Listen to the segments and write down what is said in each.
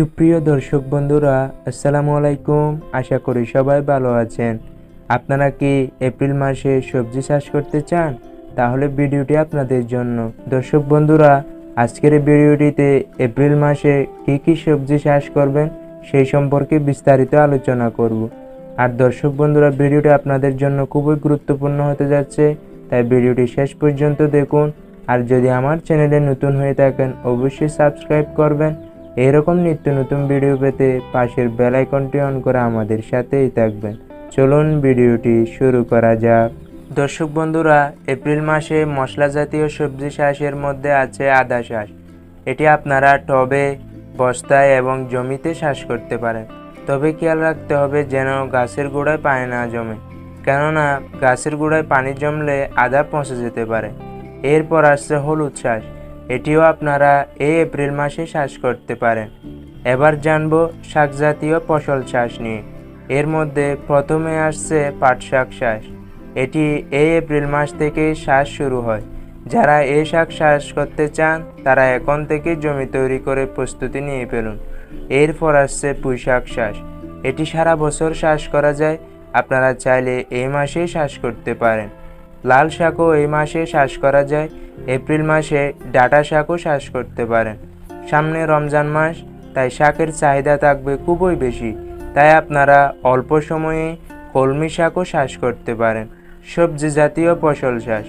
সুপ্রিয় দর্শক বন্ধুরা, আসসালামু আলাইকুম। আশা করি সবাই ভালো আছেন। আপনারা কি এপ্রিল মাসে সবজি চাষ করতে চান? তাহলে ভিডিওটি আপনাদের জন্য। দর্শক বন্ধুরা, আজকের ভিডিওটিতে এপ্রিল মাসে কি কি সবজি চাষ করবেন সেই সম্পর্কে বিস্তারিত আলোচনা করব। আর দর্শক বন্ধুরা, ভিডিওটি আপনাদের জন্য খুবই গুরুত্বপূর্ণ হতে যাচ্ছে, তাই ভিডিওটি শেষ পর্যন্ত দেখুন। আর যদি আমার চ্যানেলে নতুন হয়ে থাকেন, অবশ্যই সাবস্ক্রাইব করবেন। এরকম নিত্য নতুন ভিডিও পেতে পাশের বেল আইকনটি অন করে আমাদের সাথেই থাকবেন। চলুন ভিডিওটি শুরু করা যাক। দর্শক বন্ধুরা, এপ্রিল মাসে মশলা জাতীয় সবজি চাষের মধ্যে আছে আদা চাষ। এটি আপনারা টবে, বস্তায় এবং জমিতে চাষ করতে পারেন। তবে খেয়াল রাখতে হবে যেন গাছের গোড়ায় পানি না জমে, কেননা গাছের গোড়ায় পানি জমলে আদা পচে যেতে পারে। এরপর আসছে হলুদ চাষ। এটিও আপনারা এই এপ্রিল মাসে চাষ করতে পারেন। এবার জানব শাক জাতীয় ফসল চাষ নিয়ে। এর মধ্যে প্রথমে আসছে পাট শাক চাষ। এটি এই এপ্রিল মাস থেকে চাষ শুরু হয়। যারা এই শাক চাষ করতে চান, তারা এখন থেকে জমি তৈরি করে প্রস্তুতি নিয়ে ফেলুন। এরপর আসছে পুঁই শাক চাষ। এটি সারা বছর চাষ করা যায়। আপনারা চাইলে এই মাসেই চাষ করতে পারেন। লাল শাকও এই মাসে চাষ করা যায়, এপ্রিল মাসে ডাটা শাকও চাষ করতে পারেন। সামনে রমজান মাস, তাই শাকের চাহিদা থাকবে খুবই বেশি, তাই আপনারা অল্প সময়ে কলমি শাকও চাষ করতে পারেন, সবজি জাতীয় ফসল চাষ।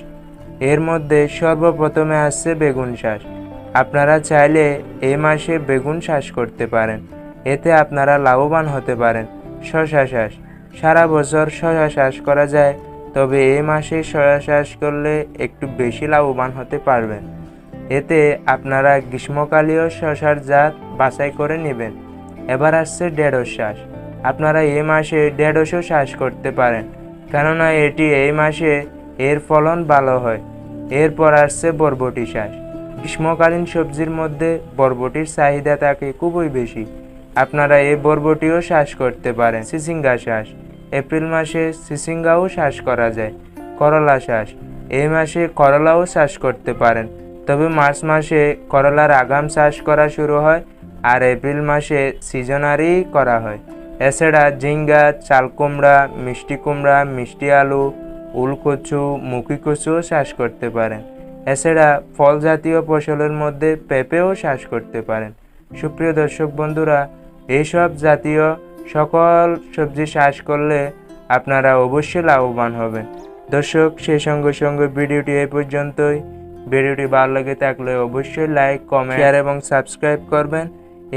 এর মধ্যে সর্বপ্রথমে আসছে বেগুন চাষ। আপনারা চাইলে এই মাসে বেগুন চাষ করতে পারেন, এতে আপনারা লাভবান হতে পারেন। শশা চাষ, সারা বছর শশা চাষ করা যায় তবে এই মাসে শশা চাষ করলে একটু বেশি লাভবান হতে পারবেন। এতে আপনারা গ্রীষ্মকালীয় শশার জাত বাছাই করে নেবেন। এবার আসছে ঢেঁড়স চাষ। আপনারা এ মাসে ঢেঁড়সও চাষ করতে পারেন। কেননা এটি এই মাসে এর ফলন ভালো হয়। এরপর আসছে বরবটি চাষ। গ্রীষ্মকালীন সবজির মধ্যে বরবটির চাহিদা থাকে খুবই বেশি। আপনারা এই বরবটিও চাষ করতে পারেন। সিসিঙ্গা চাষ। এপ্রিল মাসে সিসিঙ্গাও চাষ করা যায়, করলা চাষ এই মাসে করলাও চাষ করতে পারেন। তবে মার্চ মাসে করলার আগাম চাষ করা শুরু হয় আর এপ্রিল মাসে সিজনারি করা হয়। এছাড়া ঝিঙ্গা চাল কুমড়া মিষ্টি কুমড়া, মিষ্টি আলু, উলকচু মুখি কচুও চাষ করতে পারেন। এছাড়া ফল জাতীয় ফসলের মধ্যে পেঁপেও চাষ করতে পারেন। সুপ্রিয় দর্শক বন্ধুরা এইসব জাতীয় সকল সবজি চাষ করলে আপনারা অবশ্যই লাভবান হবেন। দর্শক, সেই সঙ্গে সঙ্গে ভিডিওটি এই পর্যন্তই। ভিডিওটি ভালো লেগে থাকলে অবশ্যই লাইক কমেন্ট শেয়ার এবং সাবস্ক্রাইব করবেন।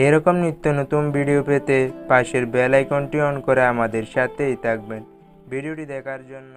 এরকম নিত্য নতুন ভিডিও পেতে পাশের বেল আইকনটি অন করে আমাদের সাথেই থাকবেন। ভিডিওটি দেখার জন্য